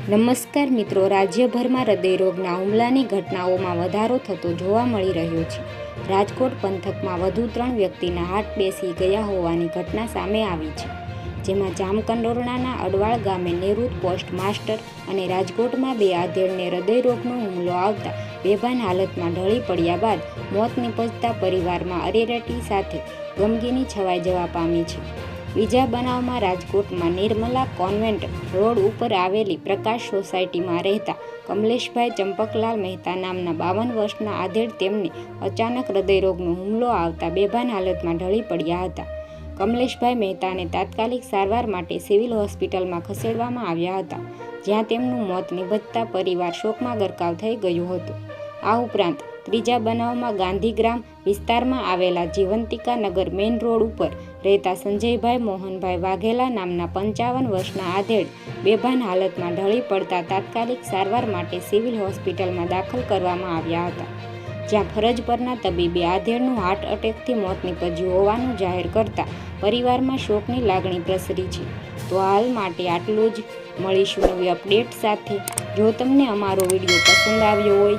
નમસ્કાર મિત્રો, રાજ્યભરમાં હૃદયરોગના હુમલાની ઘટનાઓમાં વધારો થતો જોવા મળી રહ્યો છે. રાજકોટ પંથકમાં વધુ ત્રણ વ્યક્તિના હાથ બેસી ગયા હોવાની ઘટના સામે આવી છે, જેમાં જામકંડોરણાના અડવાળ ગામે નિવૃત્ત પોસ્ટ માસ્ટર અને રાજકોટમાં બે આધેડને હૃદયરોગનો હુમલો આવતા બેભાન હાલતમાં ઢળી પડ્યા બાદ મોત નિપજતા પરિવારમાં અરેરાટી સાથે ગમગીની છવાઈ જવા પામી છે. બીજા બનાવમાં રાજકોટમાં નિર્મલા કોન્વેન્ટ રોડ ઉપર આવેલી પ્રકાશ સોસાયટીમાં રહેતા કમલેશભાઈ ચંપકલાલ મહેતા નામના બાવન વર્ષના આધેડ તેમને અચાનક હૃદયરોગનો હુમલો આવતા બેભાન હાલતમાં ઢળી પડ્યા હતા. કમલેશભાઈ મહેતાને તાત્કાલિક સારવાર માટે સિવિલ હોસ્પિટલમાં ખસેડવામાં આવ્યા હતા, જ્યાં તેમનું મોત નિપજતા પરિવાર શોકમાં ગરકાવ થઈ ગયું હતું. આ ઉપરાંત ત્રીજા બનાવમાં ગાંધીગ્રામ વિસ્તારમાં આવેલા જીવંતિકા નગર મેઇન રોડ ઉપર રહેતા સંજયભાઈ મોહનભાઈ વાઘેલા નામના પંચાવન વર્ષના આધેડ બેભાન હાલતમાં ઢળી પડતા તાત્કાલિક સારવાર માટે સિવિલ હોસ્પિટલમાં દાખલ કરવામાં આવ્યા હતા. જ્યાં ફરજ પરના તબીબે આધેડનું હાર્ટ અટેકથી મોત નીપજ્યું હોવાનું જાહેર કરતા પરિવારમાં શોકની લાગણી પ્રસરી છે. તો હાલ માટે આટલું જ. મળીશું નવી અપડેટ સાથે. જો તમને અમારો વીડિયો પસંદ આવ્યો હોય